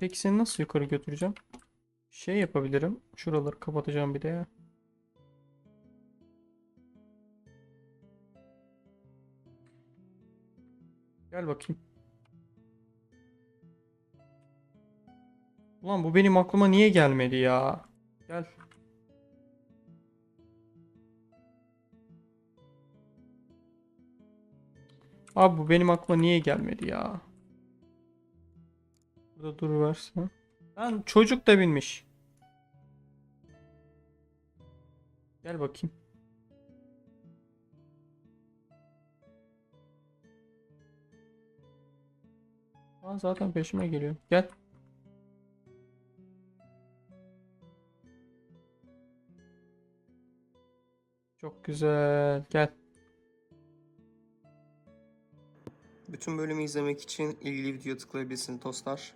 peki seni nasıl yukarı götüreceğim? Şey yapabilirim. Şuraları kapatacağım bir de ya. Gel bakayım. Ulan bu benim aklıma niye gelmedi ya? Gel. Abi bu benim aklıma niye gelmedi ya? Burada duruversin. Lan çocuk da binmiş. Gel bakayım. Lan zaten peşime geliyor. Gel. Çok güzel. Gel. Bütün bölümü izlemek için ilgili videoya tıklayabilirsiniz dostlar.